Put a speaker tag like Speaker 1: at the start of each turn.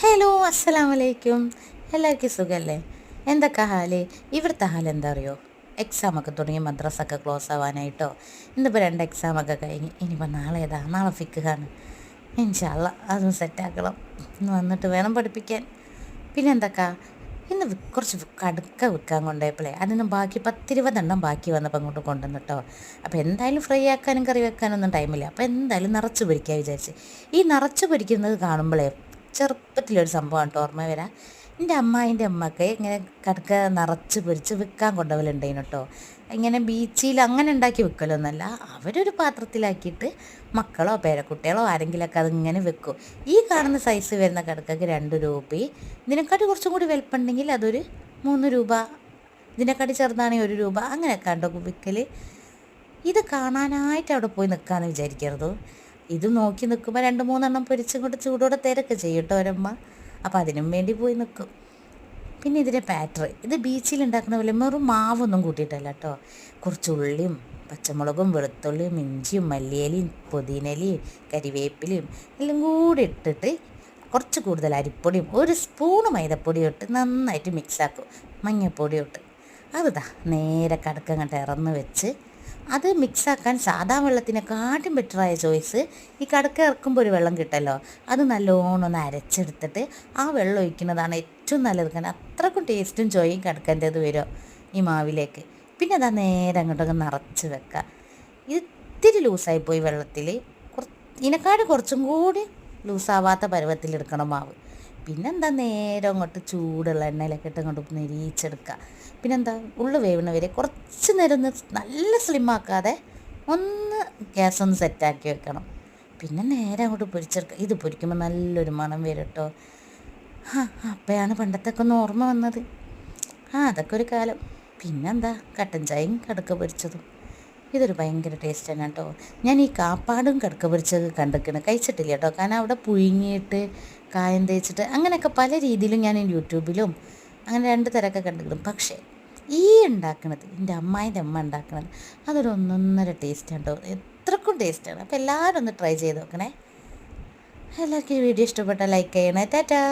Speaker 1: Hello അസ്സലാം വലൈക്കും എല്ലാവർക്കും സുഖമല്ലേ എന്തൊക്കെ ഹാൽ? ഇവിടുത്തെ ഹാൽ എന്താ അറിയോ എക്സാമൊക്കെ തുടങ്ങി മദ്രസൊക്കെ ക്ലോസ് ആവാനായിട്ടോ. ഇന്നിപ്പോൾ രണ്ട് എക്സാമൊക്കെ കഴിഞ്ഞ്. ഇനിയിപ്പോൾ നാളെ ഏതാ? നാളെ ഫിക്കുകയാണ് ഇൻഷാല്ല അതും സെറ്റാക്കണം ഇന്ന് വന്നിട്ട് വേണം പഠിപ്പിക്കാൻ. പിന്നെ എന്തൊക്കെ? ഇന്ന് കുറച്ച് കടുക്ക വിൽക്കാൻ കൊണ്ടുപോയപ്പോഴേ അതിന് ബാക്കി പത്തിരുപതെണ്ണം ബാക്കി വന്നപ്പോൾ അങ്ങോട്ട് കൊണ്ടുവന്നിട്ടോ അപ്പോൾ എന്തായാലും ഫ്രൈ ആക്കാനും കറി വെക്കാനൊന്നും ടൈമില്ല അപ്പോൾ എന്തായാലും നിറച്ച് പൊരിക്കാൻ വിചാരിച്ച്. ഈ നിറച്ച് പൊരിക്കുന്നത് കാണുമ്പോഴേ ചെറുപ്പത്തിലൊരു സംഭവമാണ് കേട്ടോ ഓർമ്മ വരാം എന്റെ അമ്മായിന്റെ അമ്മയ്ക്ക് ഇങ്ങനെ കടക്ക നിറച്ച് പൊരിച്ച് വിൽക്കാൻ കൊണ്ടുപോലുണ്ടായിന് കേട്ടോ. ഇങ്ങനെ ബീച്ചിൽ അങ്ങനെ ഉണ്ടാക്കി വെക്കലൊന്നല്ല അവരൊരു പാത്രത്തിലാക്കിയിട്ട് മക്കളോ പേരക്കുട്ടികളോ ആരെങ്കിലുമൊക്കെ അതിങ്ങനെ വെക്കും ഈ കാണുന്ന സൈസ് വരുന്ന കടക്കക്ക് രണ്ട് രൂപ. ഇതിനെക്കാട്ടി കുറച്ചും കൂടി വലുപ്പമുണ്ടെങ്കിൽ അതൊരു മൂന്ന് രൂപ. ഇതിനെക്കാട്ടി ചെറുതാണെങ്കിൽ ഒരു രൂപ. അങ്ങനെയൊക്കെ ഉണ്ടോ വിൽക്കൽ ഇത് കാണാനായിട്ട് അവിടെ പോയി നിൽക്കാമെന്ന് വിചാരിക്കരുത്. ഇത് നോക്കി നിൽക്കുമ്പോൾ രണ്ട് മൂന്നെണ്ണം പൊരിച്ചും കൊണ്ട് ചൂടോടെ തിരക്ക് ചെയ്യട്ടോ ഒരമ്മ. അപ്പോൾ അതിനും വേണ്ടി പോയി നിൽക്കും പിന്നെ ഇതിന്റെ പാറ്റർ ഇത് ബീച്ചിൽ ഉണ്ടാക്കുന്ന പോലെ വെറും മാവൊന്നും കൂട്ടിയിട്ടല്ല കേട്ടോ. കുറച്ച് ഉള്ളിയും പച്ചമുളകും വെളുത്തുള്ളിയും ഇഞ്ചിയും മല്ലിയിലയും പുതിനലിയും കരിവേപ്പിലയും എല്ലാം കൂടി ഇട്ടിട്ട് കുറച്ച് കൂടുതൽ അരിപ്പൊടിയും ഒരു സ്പൂണ് മൈദപ്പൊടിയും ഇട്ട് നന്നായിട്ട് മിക്സാക്കും മഞ്ഞൾപ്പൊടിയും ഇട്ട്. അത് നേരെ കടക്കങ്ങോട്ട് ഇറന്ന് വെച്ച് അത് മിക്സാക്കാൻ സാധാ വെള്ളത്തിനെക്കാട്ടും ബെറ്ററായ ചോയ്സ് ഈ കടക്ക ഇറക്കുമ്പോൾ ഒരു വെള്ളം കിട്ടല്ലോ. അത് നല്ലോണം ഒന്ന് അരച്ചെടുത്തിട്ട് ആ വെള്ളം ഒഴിക്കുന്നതാണ് ഏറ്റവും നല്ലത്. കാരണം അത്രക്കും ടേസ്റ്റും ചോയും കടക്കന്റേത് വരും ഈ മാവിലേക്ക്. പിന്നെ അതാ നേരെ അങ്ങോട്ടൊക്കെ നിറച്ച് വെക്കുക ഇത് ഇത്തിരി ലൂസായി പോയി വെള്ളത്തിൽ ഇതിനെക്കാട് കുറച്ചും കൂടി ലൂസാവാത്ത പരുവത്തിലെടുക്കണം മാവ്. പിന്നെന്താ നേരെ അങ്ങോട്ട് ചൂടുള്ള എണ്ണയിലൊക്കെ ഇട്ട് അങ്ങോട്ട് നെരിച്ചെടുക്കുക പിന്നെന്താ ഉള്ളു വേവണ വരെ കുറച്ച് നേരം ഒന്ന് നല്ല സ്ലിമ്മാക്കാതെ ഒന്ന് ഗ്യാസ് ഒന്ന് സെറ്റാക്കി വെക്കണം. പിന്നെ നേരെ അങ്ങോട്ട് പൊരിച്ചെടുക്കുക. ഇത് പൊരിക്കുമ്പോൾ നല്ലൊരു മണം വരും കേട്ടോ. ആ അപ്പോഴാണ് പണ്ടത്തൊക്കെ ഒന്ന് ഓർമ്മ വന്നത്. ആ അതൊക്കെ ഒരു കാലം. പിന്നെന്താ കട്ടൻ ചായയും കടുക്ക പൊരിച്ചതും. ഇതൊരു ഭയങ്കര ടേസ്റ്റ് തന്നെ കേട്ടോ. ഞാൻ ഈ കാപ്പാടും കടുക്ക പൊരിച്ചത് കണ്ടിരിക്കണം. കഴിച്ചിട്ടില്ല കേട്ടോ. കാരണം അവിടെ പുഴുങ്ങിയിട്ട് കായം തേച്ചിട്ട് അങ്ങനെയൊക്കെ പല രീതിയിലും ഞാൻ യൂട്യൂബിലും അങ്ങനെ രണ്ട് തരമൊക്കെ കണ്ടിരിക്കണം പക്ഷേ ഈ ഉണ്ടാക്കണത് എന്റെ അമ്മായിന്റെ അമ്മ ഉണ്ടാക്കണത് അതൊരു ഒന്നൊന്നര ടേസ്റ്റാണ് കേട്ടോ. എത്രക്കും ടേസ്റ്റാണ് അപ്പോൾ എല്ലാവരും ഒന്ന് ട്രൈ ചെയ്ത് നോക്കണേ. എല്ലാവർക്കും ഈ വീഡിയോ ഇഷ്ടപ്പെട്ടാൽ ലൈക്ക് ചെയ്യണേ. ടാറ്റാ.